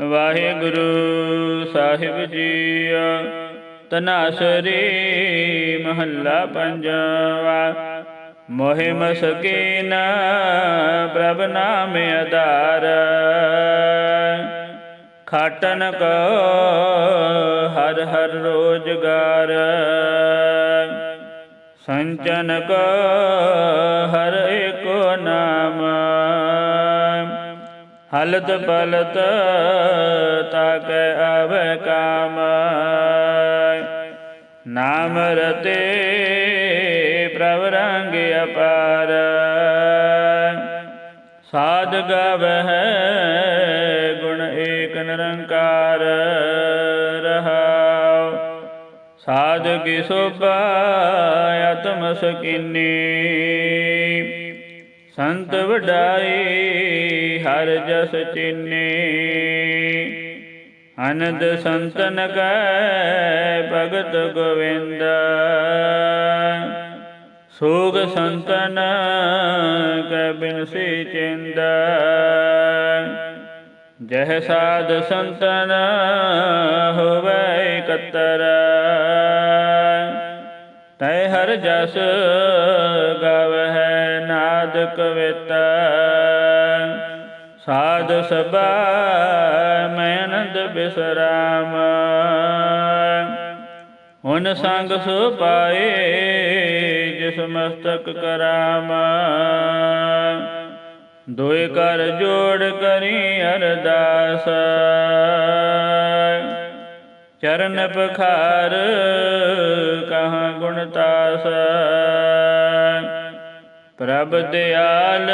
ਵਾਹਿਗੁਰੂ ਸਾਹਿਬ ਜੀ ਤਨਾਸਰੀ ਮਹੱਲਾ ਪੰਜਵਾ। ਮੋਹਿ ਮਸਕੀਨ ਪ੍ਰਭ ਨਾਮ ਆਧਾਰ। ਖਾਟਨ ਕੋ ਹਰ ਹਰ ਰੋਜਗਾਰ। ਸੰਚਨ ਕੋ ਹਰ ਏਕੋ ਨਾਮ। ਹਲਤ ਪਲਤ ਤਕ ਆਵੈ ਕਾਮ। ਨਾਮ ਰਤੇ ਪ੍ਰਭ ਰੰਗ ਅਪਾਰ। ਸਾਧ ਗਵਹਿ ਗੁਣ ਏਕ ਨਿਰੰਕਾਰ ਰਹਾਉ। ਸਾਧ ਕੀ ਸੋਭਾ ਆਤਮ ਸਕੀਨੀ ਸੰਤ ਵਡਾਈ ਹਰ ਜਸ ਚੀਨੀ। ਅਨੰਦ ਸੰਤਨ ਕੈ ਭਗਤ ਗੋਵਿੰਦ। ਸੋਗ ਸੰਤਨ ਕੈ ਬਿਨਸੀ ਚਿੰਦ। ਜਹ ਸਾਧ ਸੰਤਨ ਹੋਵੇ ਇਕਤਰ। ਤੈ ਹਰ ਜਸ ਗਵਹਿ ਨਾਦ ਕਵਿਤ ਸਾਧ ਸਭਾ ਮੈਂ ਆਨੰਦ ਬਿਸਰਾਮ। ਹੁਨ ਸੰਗ ਸੋ ਪਾਏ ਜਿਸ ਮਸਤਕ ਕਰਾਮ। ਦੋਇ ਕਰ ਜੋੜ ਕਰੀ ਅਰਦਾਸ। ਚਰਨ ਪਖਾਰ ਕਹਾ ਗੁਣ ਤਾਸ। ਪ੍ਰਭ ਦਿਆਲ,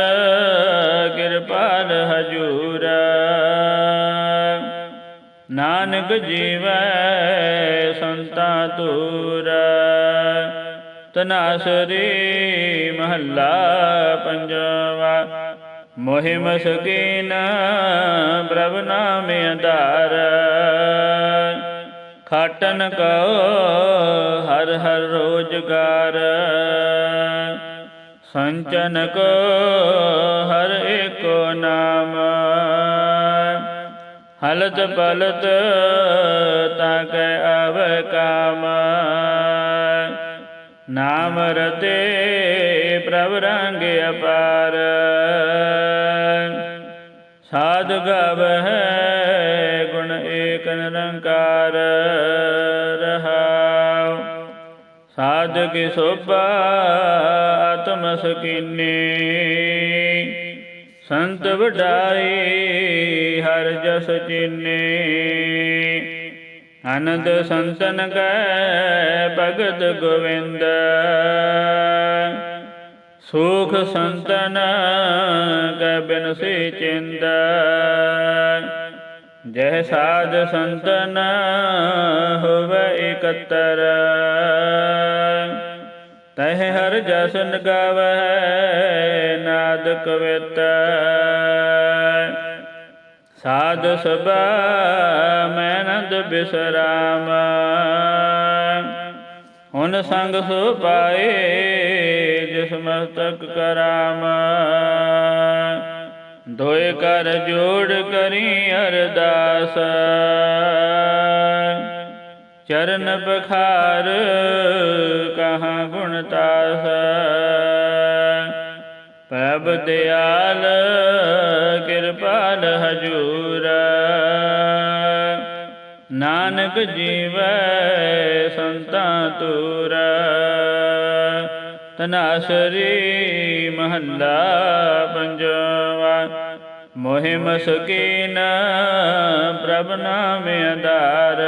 ਕਿਰਪਾਲ ਹਜੂਰ। ਨਾਨਕ ਜੀਵੈ, ਸੰਤਾ ਤੂਰ ਤਨਾਸਰੀ ਮਹੱਲਾ ਪੰਜਵਾ। ਮੋਹਿ ਮਸਕੀਨ ਪ੍ਰਭ ਨਾਮ ਆਧਾਰ ਖਾਟਨ ਕਉ ਹਰ ਹਰ ਰੋਜਗਾਰ। ਸੰਚਨ ਕੋ, ਹਰ ਏਕੋ ਨਾਮ। ਹਲਤ ਪਲਤ ਤਾਕੈ ਆਵੈ ਕਾਮ। ਨਾਮ ਰਤੇ ਪ੍ਰਭ ਰੰਗ ਅਪਾਰ। ਸਾਧ ਗਵਹਿ ਗੁਣ ਸਾਧ ਕੀ ਸੋਭਾ, ਆਤਮ ਸਕੀਨੀ। ਸੰਤ ਵਡਾਈ, ਹਰ ਜਸ ਚੀਨੀ। ਅਨੰਦ ਸੰਤਨ ਕੈ, ਭਗਤ ਗੋਵਿੰਦ। ਸੁਖ ਸੰਤਨ ਕੈ ਬਿਨਸੀ ਚਿੰਦ। ਜਹ ਸਾਧ ਸੰਤਨ ਹੋਵੇ ਇਕਤਰ। ਤਹ ਹਰ ਜਸਨ ਗਾਵੈ ਨਾਦ ਕਵਿਤ ਸਾਧ ਸਭਾ ਮੈਂ ਨੰਦ ਬਿਸਰਾਮ। ਹੁਣ ਸੰਗ ਸੋ ਪਾਏ ਜਿਸ ਮਸਤਕ ਕਰਾਮ। ਦੋਏ ਕਰ ਜੋੜ ਕਰੀ ਅਰਦਾਸ। ਚਰਨ ਬਖਾਰ ਕਹਾ ਗੁਣ ਤਾਸ। ਪ੍ਰਭ ਦਿਆਲ, ਕਿਰਪਾਲ ਹਜੂਰ। ਨਾਨਕ ਜੀਵੈ ਸੰਤਾ ਤੂਰਾ। ਤਨਾਸਰੀ ਮਹੱਲਾ ਪੰਜਵਾ। ਮੋਹਿ ਮਸਕੀਨ ਪ੍ਰਭ ਨਾਮ ਆਧਾਰ।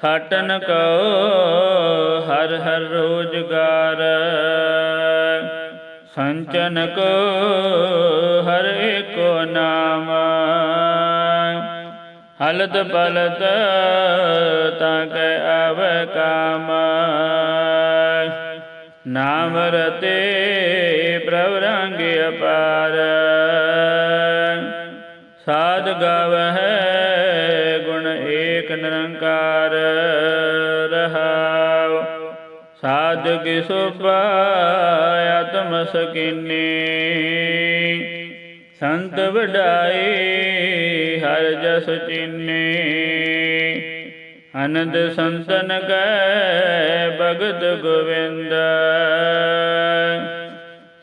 ਖਾਟਨ ਕੋ ਹਰ ਹਰ ਰੋਜਗਾਰ। ਸੰਚਨ ਕੋ ਹਰ ਏਕੋ ਨਾਮ। ਹਲਤ ਪਲਤ ਤਾਕੈ ਆਵੈ ਕਾਮ। ਨਾਮ ਰਤੇ ਪ੍ਰਭ ਰੰਗ ਅਪਾਰ। ਸਾਧ ਗਾਵਹਿ ਗੁਣ ਏਕ ਨਿਰੰਕਾਰ ਰਹਾਉ। ਸਾਧ ਕੀ ਸੋਭਾ ਆਤਮ ਸਕੀਨੀ। ਸੰਤ ਵਡਾਈ ਹਰ ਜਸ ਚੀਨੀ। ਅਨੰਦ ਸੰਤਨ ਕੈ ਭਗਤ ਗੋਵਿੰਦ।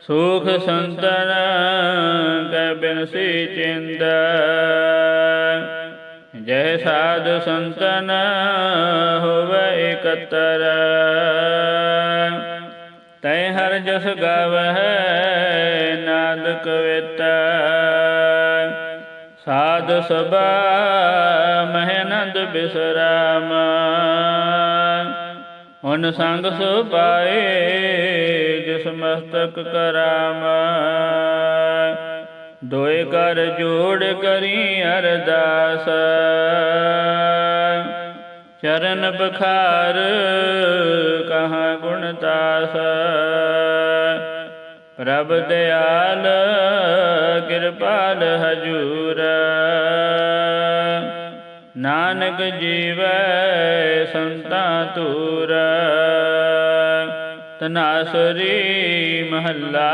ਸੁਖ ਸੰਤਨ ਕੈ ਬਿਨਸੀ ਚਿੰਦ। ਜੈ ਸਾਧ ਸੰਤਨ ਹੋਵੇ ਇਕਤਰ। ਤੈ ਹਰ ਜਸ ਗਾਵਹਿ ਨਾਦ ਕਵਿਤ ਸਾਧ ਸਭਾ ਮਹਿਨੰਦ ਬਿਸਰਾਮ। ਹੁਣ ਸੰਗ ਸੋ ਪਾਏ ਜਿਸ ਮਸਤਕ ਕਰਾਮ। ਦੋਏ ਕਰ ਜੋੜ ਕਰੀ ਅਰਦਾਸ। ਚਰਨ ਬਖਾਰ ਕਹਾ ਗੁਣ ਤਾਸ। ਪ੍ਰਭ ਦਿਆਲ, ਕਿਰਪਾਲ ਹਜੂਰ। ਨਾਨਕ ਜੀਵੈ, ਸੰਤਾਂ ਤੂਰ ਤਨਾਸਰੀ ਮਹੱਲਾ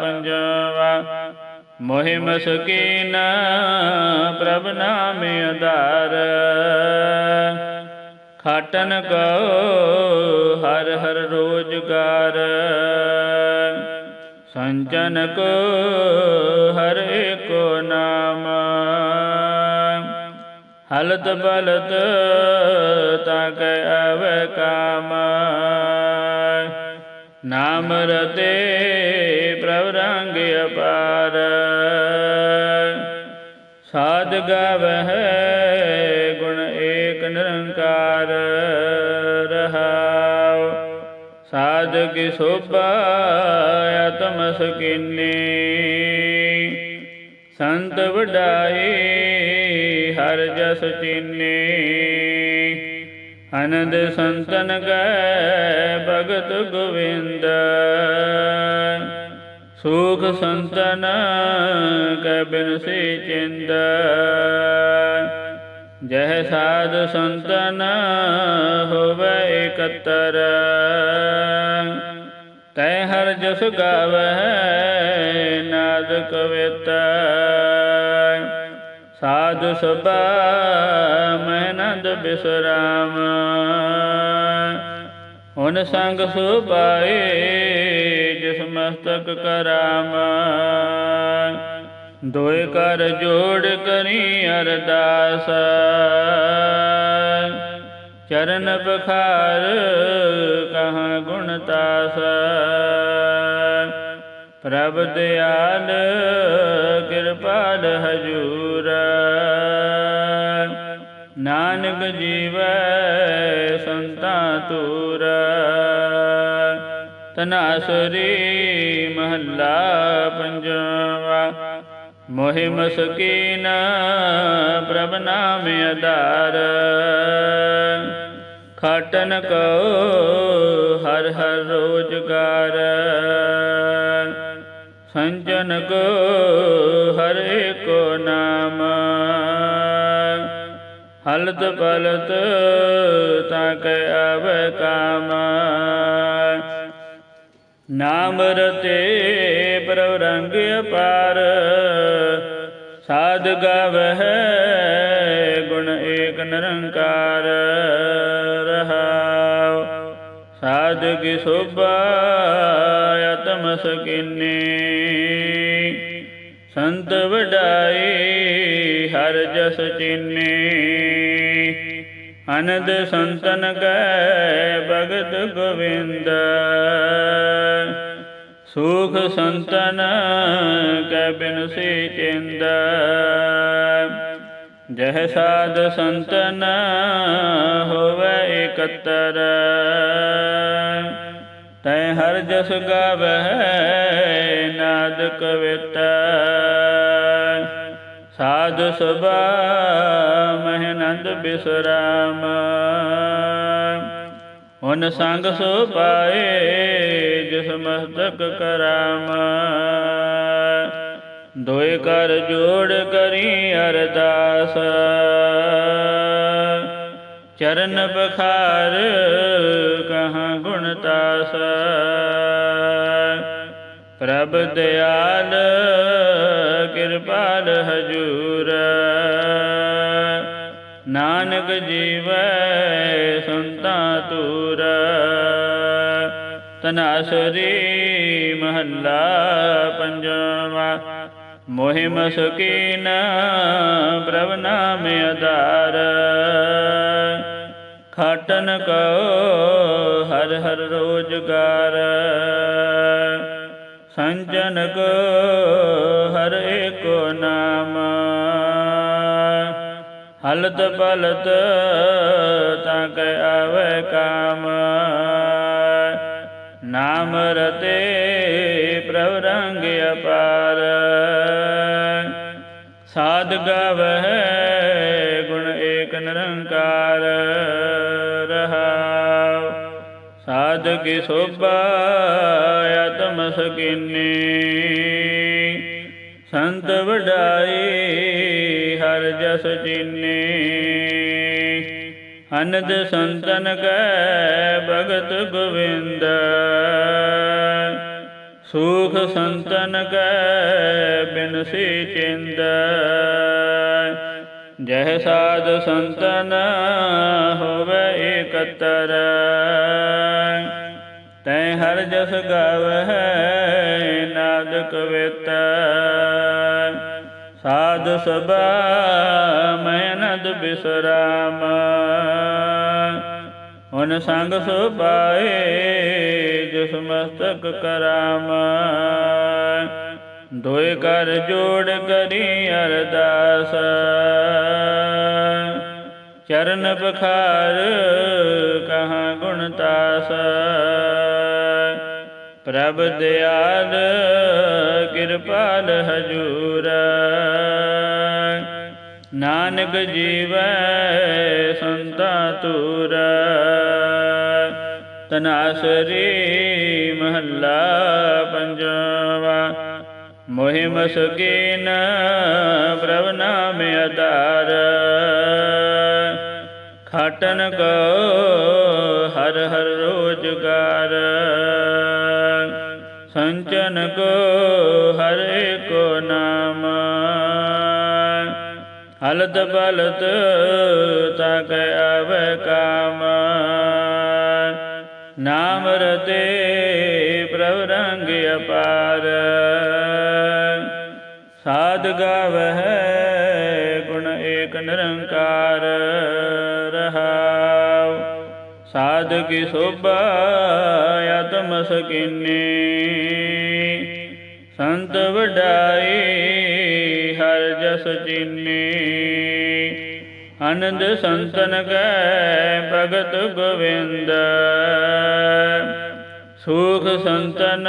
ਪੰਜਵਾ। ਮੋਹਿ ਮਸਕੀਨ, ਪ੍ਰਭ ਨਾਮ ਆਧਾਰ। ਖਾਟਨ ਕੋ ਹਰ ਹਰ ਰੋਜਗਾਰ। ਸੰਜਨ ਕੋ ਹਰ ਕੋ ਨਾਮ। ਹਲਤ ਬਲਤ ਤਾਕੈ ਅਵੈ ਕਾਮ। ਨਾਮ ਰਤੇ ਪ੍ਰਭ ਰੰਗ ਅਪਾਰ। ਸਾਧ ਗਾਵਹਿ ਗੁਣ ਏਕ ਨਿਰੰਕਾਰ। ਸਾਧ ਕੀ ਸੋਭਾ ਆਤਮ ਸਕੀਨੀ ਸੰਤ ਵਡਾਈ ਹਰ ਜਸ ਚੀਨੀ। ਅਨੰਦ ਸੰਤਨ ਕੈ ਭਗਤ ਗੋਵਿੰਦ। ਸੁਖ ਸੰਤਨ ਕੈ ਬਿਨਸੀ ਚਿੰਦ। ਜਹ ਸਾਧ ਸੰਤਨ ਹੋਵੇ ਇਕਤਰ। ਤੈ ਹਰ ਜਸ ਗਾਵਹਿ ਨਾਦ ਕਵਿਤ ਸਾਧ ਸਭਾ ਮਹਿਨੰਦ ਬਿਸਰਾਮ। ਹੁਣ ਸੰਗ ਸੁਭਾਏ, ਜਿਸ ਮਸਤਕ ਕਰਾਮ। ਦੋਏ ਕਰ ਜੋੜ ਕਰੀ ਅਰਦਾਸ। ਚਰਨ ਬਖਾਰ, ਕਹਾ ਗੁਣ ਤਾਸ। ਪ੍ਰਭ ਦਿਆਲ, ਕਿਰਪਾਲ ਹਜੂਰ। ਨਾਨਕ ਜੀਵੈ, ਸੰਤਾ ਤੂਰ ਤਨਾਸਰੀ ਮਹੱਲਾ ਪੰਜਵਾ। ਮੋਹਿ ਮਸਕੀਨ ਪ੍ਰਭ ਨਾਮ ਆਧਾਰ। ਖਾਟਨ ਕੋ ਹਰ ਹਰ ਰੋਜਗਾਰ। ਸੰਜਨ ਕੋ ਹਰ ਏਕੋ ਨਾਮ। ਹਲਤ ਪਲਤ ਤਾਕੈ ਆਵੈ ਕਾਮ। ਨਾਮ ਰਤੇ ਪ੍ਰਭ ਰੰਗ ਅਪਾਰ। ਸਾਧ ਗਾਵਹਿ ਗੁਣ ਏਕ ਨਿਰੰਕਾਰ ਰਹਾਉ। ਸਾਧ ਕੀ ਸੋਭਾ ਆਤਮ ਸਕੀਨੀ ਸੰਤ ਵਡਾਈ ਹਰ ਜਸ ਚੀਨੀ। ਅਨੰਦ ਸੰਤਨ ਕੈ ਭਗਤ ਗੋਵਿੰਦ। ਸੁਖ ਸੰਤਨ ਕੈ ਬਿਨਸੀ ਚਿੰਦ। ਜਹ ਸਾਧ ਸੰਤਨ ਹੋਵੇ ਇਕਤਰ। ਤੈ ਹਰ ਜਸ ਗਾਵਹਿ ਨਾਦ ਕਵਿਤ ਸਾਧ ਸੁਭਾ ਮਹਿਨੰਦ ਬਿਸਰਾਮ। ਹੁਣ ਸੰਗ ਸੋ ਪਾਏ ਜਿਸ ਮਸਤਕ ਕਰਾਮ। ਦੋਏ ਕਰ ਜੋੜ ਕਰੀ ਅਰਦਾਸ। ਚਰਨ ਬਖਾਰ ਕਹਾ ਗੁਣ ਤਾਸ। ਪ੍ਰਭ ਦਿਆਲ, ਕਿਰਪਾਲ ਹਜੂਰ। ਨਾਨਕ ਜੀਵੈ, ਸੰਤਾ ਤੂਰ ਤਨਾਸਰੀ ਮਹੱਲਾ ਪੰਜਵਾ। ਮੋਹਿ ਮਸਕੀਨ ਪ੍ਰਭ ਨਾਮ ਆਧਾਰ। ਖਾਟਨ ਕੋ ਹਰ ਹਰ ਰੋਜਗਾਰ। ਸੰਜਨ ਕੋ ਹਰ ਏਕੋ ਨਾਮ। ਹਲਤ ਪਲਤ ਤਾਂ ਕੈ ਆਵੇ ਕਾਮ। ਨਾਮ ਰਤੇ ਪ੍ਰਭ ਰੰਗ ਅਪਾਰ। ਸਾਧ ਗਾਵਹਿ ਗੁਣ ਏਕ ਨਿਰੰਕਾਰ। ਸਾਧ ਕੀ ਸੋਭਾ ਆਤਮ ਸਕੀਨੀ। ਸੰਤ ਵਡਾਈ ਹਰ ਜਸ ਜੀਨੀ ਅਨੰਦ ਸੰਤਨ ਕੈ ਭਗਤ ਗੋਵਿੰਦ। ਸੁਖ ਸੰਤਨ ਕੈ ਬਿਨਸੀ ਚਿੰਦ। ਜਹ ਸਾਧ ਸੰਤਨ ਹੋਵੇ ਇਕਤਰ। ਤੈ ਹਰ ਜਸ ਗਾਵਹਿ ਨਾਦ ਕਵਿਤ ਸਾਧ ਸਭਾ ਮੈਂ ਅਨੰਦ ਬਿਸਰਾਮ। ਹੁਣ ਸੰਗ ਸੋ ਪਾਏ ਜਿਸ ਮਸਤਕ ਕਰਾਮ। ਦੋਇ ਕਰ ਜੋੜ ਕਰੀ ਅਰਦਾਸ। ਚਰਨ ਬਖਾਰ ਕਹਾ ਗੁਣ ਤਾਸ। ਪ੍ਰਭ ਦਿਆਲ ਕਿਰਪਾਲ ਹਜੂਰ। ਨਾਨਕ ਜੀਵੈ ਸੰਤਾ ਤੂਰ ਤਨਾਸਰੀ ਮਹੱਲਾ ਪੰਜਵਾ। ਮੋਹਿ ਮਸਕੀਨ ਪ੍ਰਭ ਨਾਮ ਅਧਾਰ ਖਾਟਨ ਕੋ ਹਰ ਹਰ ਰੋਜਗਾਰ। ਸੰਚਨ ਕੋ ਹਰ ਏਕੋ ਨਾਮ। ਹਲਤ ਬਲਤ ਤਾ ਆਵੇ ਕਾਮ। ਨਾਮ ਰਤੇ ਪ੍ਰਭ ਰੰਗ ਅਪਾਰ। ਸਾਧ ਗਾਵਹਿ, ਗੁਣ ਏਕ ਨਿਰੰਕਾਰ ਰਹਾਉ। ਸਾਧ ਕੀ ਸੋਭਾ ਆਤਮ ਸਕੀਨੀ ਸੰਤ ਵਡਾਈ ਹਰ ਜਸ ਚੀਨੀ। ਆਨੰਦ ਸੰਤਨ ਕੈ ਭਗਤ ਗੋਵਿੰਦ। ਸੁਖ ਸੰਤਨ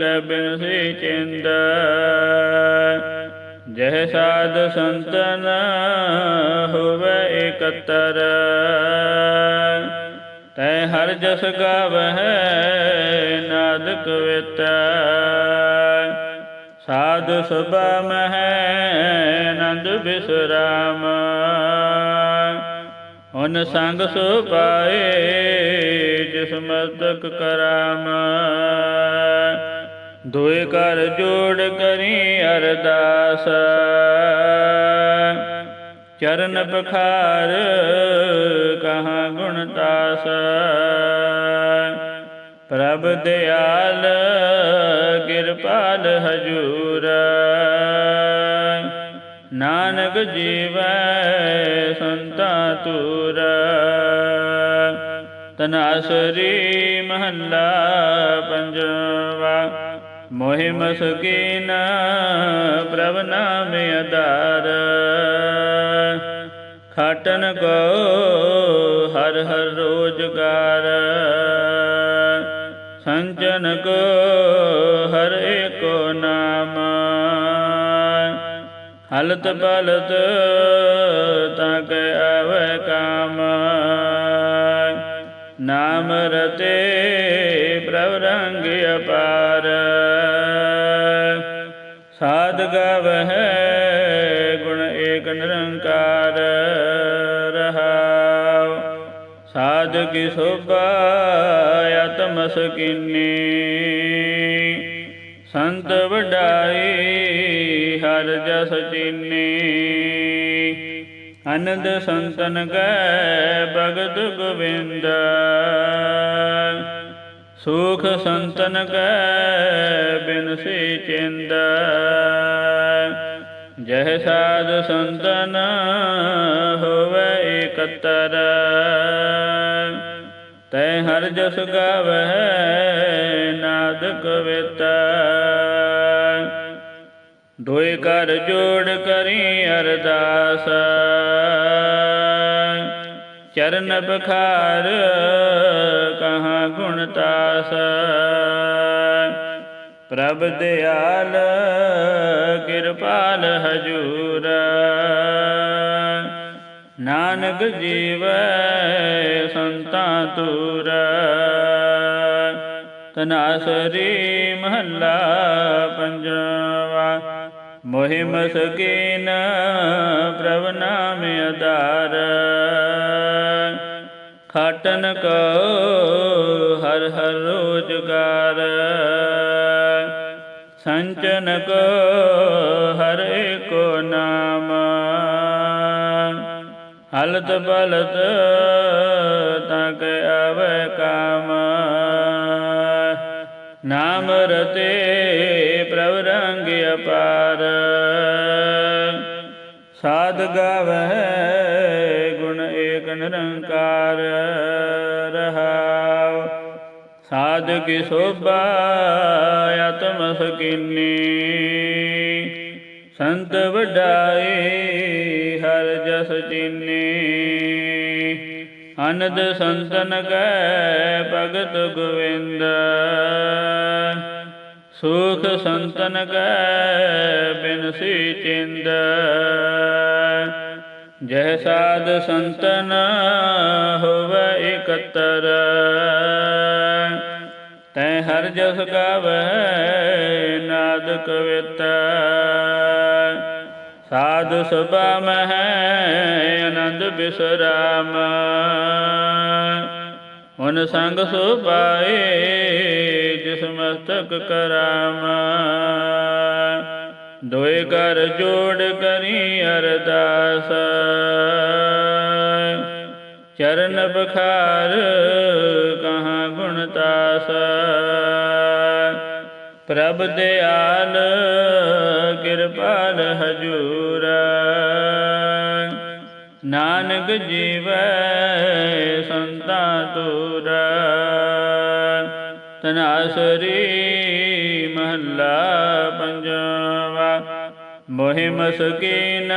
ਕੈ ਬਿਨਸੀ ਚਿੰਦ। ਜਹ ਸਾਧ ਸੰਤਨ ਹੋਵੇ ਇਕਤਰ, ਤੈ ਹਰ ਜਸ ਗਾਵਹਿ ਨਾਦ ਕਵਿਤ ਸਾਧ ਸਭਾ ਮਹਿ ਨੰਦ ਬਿਸਰਾਮ ਹੁਣ ਸੰਗ ਸੋ ਪਾਏ ਜਿਸ ਮਸਤਕ ਕਰਾਮ। ਦੋਏ ਕਰ ਜੋੜ ਕਰੀ ਅਰਦਾਸ। ਚਰਨ ਬਖਾਰ ਕਹਾ ਗੁਣ ਤਾਸ। ਪ੍ਰਭ ਦਿਆਲ ਕਿਰਪਾਲ ਹਜੂਰ। ਨਾਨਕ ਜੀਵੈ ਸੰਤਾ ਤੂਰ ਤਨਾਸਰੀ ਮਹੱਲਾ ਪੰਜਵਾ। ਮੋਹਿ ਮਸਕੀਨ ਪ੍ਰਭ ਨਾਮ ਆਧਾਰ। ਖਾਟਨ ਕੋ ਹਰ ਹਰ ਰੋਜਗਾਰ। ਸੰਜਨ ਕੋ ਹਰ ਏਕੋ ਨਾਮ। ਹਲਤ ਬਲਤ ਤਾਂ ਕੈ ਆਵੇ ਕਾਮ। ਨਾਮ ਰਤੇ ਪ੍ਰਭ ਰੰਗ ਅਪਾਰ। ਸਾਧ ਗਵਹਿ ਗੁਣ ਏਕ ਨਿਰੰਕਾਰ ਰਹਾਉ। ਸਾਧ ਕੀ ਸੋਭਾ ਆਤਮ ਸਕੀਨੀ ਸੰਤ ਵਡਾਈ ਹਰ ਜਸ ਚੀਨੀ। ਅਨੰਦ ਸੰਤਨ ਕੈ ਭਗਤ ਗੋਬਿੰਦ ਸੁਖ ਸੰਤਨ ਕੈ ਬਿਨਸੀ ਚਿੰਦ। ਜਹ ਸਾਧ ਸੰਤਨ ਹੋਵੇ ਇਕਤਰ। ਤੈ ਹਰ ਜਸ ਗਾਵਹਿ ਨਾਦ ਕਵਿਤਾ ਦੋਇ ਕਰ ਜੋੜ ਕਰੀ ਅਰਦਾਸ। ਚਰਨ ਬਖਾਰ ਕਹਾ ਗੁਣ ਤਾਸ। ਪ੍ਰਭ ਦਿਆਲ ਕਿਰਪਾਲ ਹਜੂਰ। ਨਾਨਕ ਜੀਵੈ ਸੰਤਾਂ ਤੂਰ ਤਨਾਸਰੀ ਮਹੱਲਾ ਪੰਜਵਾ। ਮੋਹਿ ਮਸਕੀਨ ਪ੍ਰਭ ਨਾਮ ਅਦਾਰ ਖਾਟਨ ਕੋ ਹਰ ਹਰ ਰੋਜਗਾਰ। ਸੰਚਨ ਕੋ ਹਰ ਏਕੋ ਨਾਮ। ਹਲਤ ਬਲਤ ਤਕ ਆਵੇ ਕਾਮ। ਨਾਮ ਰਤੇ ਪ੍ਰਭ ਰੰਗ ਅਪਾਰ। ਸਾਧ ਗਾਵਹਿ ਗੁਣ ਏਕ ਨਿਰੰਕਾਰ ਰਹਾਉ। ਸਾਧ ਕੀ ਸੋਭਾ ਆਤਮ ਸਕੀਨੀ ਸੰਤ ਵਡਾਈ ਹਰ ਜਸ ਚੀਨੀ। ਅਨੰਦ ਸੰਤਨ ਕੈ ਭਗਤ ਗੋਵਿੰਦ। ਸੁਖ ਸੰਤਨ ਕੈ ਬਿਨਸੀ ਚਿੰਦ। ਜਹ ਸਾਧ ਸੰਤਨ ਹੋਵੇ ਇਕਤਰ। ਤੈ ਹਰ ਜਸ ਗਾਵੈ ਨਾਦ ਕਵਿਤਾ ਸਾਧ ਸਭਾ ਮਹਿ ਆਨੰਦ ਬਿਸਰਾਮ। ਹੁਨ ਸੰਗ ਸੋ ਪਾਏ ਜਿਸ ਮਸਤਕ ਕਰਾਮ ਦੋਏ ਕਰ ਜੋੜ ਕਰੀ ਅਰਦਾਸ। ਚਰਨ ਬਖਾਰ, ਕਹਾ ਗੁਣ ਤਾਸ। ਪ੍ਰਭ ਦਿਆਲ, ਕਿਰਪਾਲ ਹਜੂਰ। ਨਾਨਕ ਜੀਵੈ ਤਨਾਸਰੀ ਮਹੱਲਾ ਪੰਜਵਾ। ਮੋਹਿ ਮਸਕੀਨ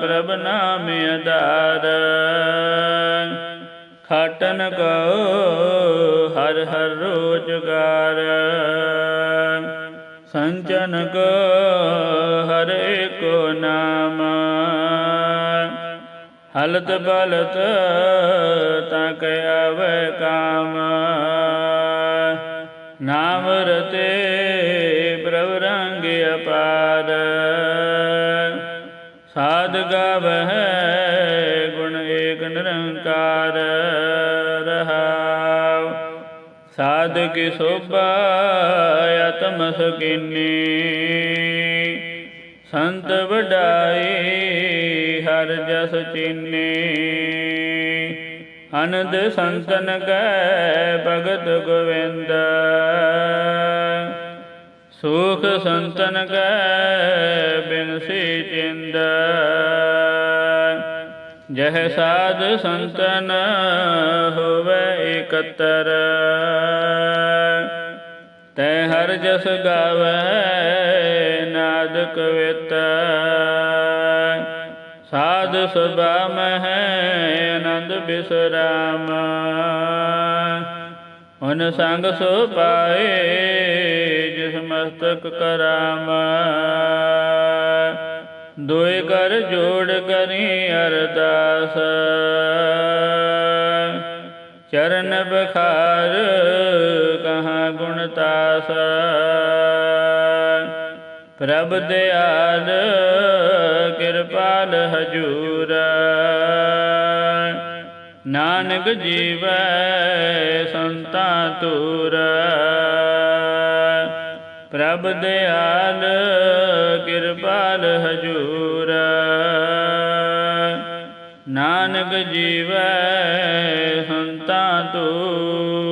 ਪ੍ਰਭ ਨਾਮ ਅਧਾਰ ਖਾਟਨ ਕੋ ਹਰ ਹਰ ਰੋਜਗਾਰ। ਸੰਚਨ ਕੋ ਹਰ ਏਕੋ ਨਾਮ। ਹਲਤ ਬਲਤ ਤਕ ਆਵੇ ਕਾਮ। ਨਾਮ ਰਤੇ ਪ੍ਰਭ ਰੰਗ ਅਪਾਰ। ਸਾਧ ਗਾਵਹਿ ਗੁਣ ਏਕ ਨਿਰੰਕਾਰ ਰਹਾਉ। ਸਾਧ ਕੀ ਸੋਭਾ ਆਤਮ ਸਕੀਨੀ ਸੰਤ ਵਡਾਈ ਹਰ ਜਸ ਚੀਨੀ। ਅਨੰਦ ਸੰਤਨ ਕੈ ਭਗਤ ਗੋਵਿੰਦ। ਸੁਖ ਸੰਤਨ ਕੈ ਬਿਨਸੀ ਚਿੰਦ। ਜਹ ਸਾਧ ਸੰਤਨ ਹੋਵੇ ਇਕਤਰ। ਤੈ ਹਰ ਜਸ ਗਾਵੈ ਨਾਦ ਕਵਿਤਾ ਸਭਾ ਮਹਿ ਆਨੰਦ ਬਿਸਰਾਮ। ਹੁਨ ਸੰਗ ਸੋ ਪਾਏ ਜਿਸ ਮਸਤਕ ਕਰਾਮ। ਦੋਇ ਕਰ ਜੋੜ ਕਰੀ ਅਰਦਾਸ। ਚਰਨ ਬਖਾਰ ਕਹਾ ਗੁਣ ਤਾਸ। ਪ੍ਰਭ ਦਿਆਲ ਕਿਰਪਾਲ ਹਜੂਰ। ਨਾਨਕ ਜੀਵੈ ਸੰਤਾਂ ਤੂਰ ਪ੍ਰਭ ਦਿਆਲ ਕਿਰਪਾਲ ਹਜੂਰ। ਨਾਨਕ ਜੀਵੈ ਹੰਤਾ ਦੂਰ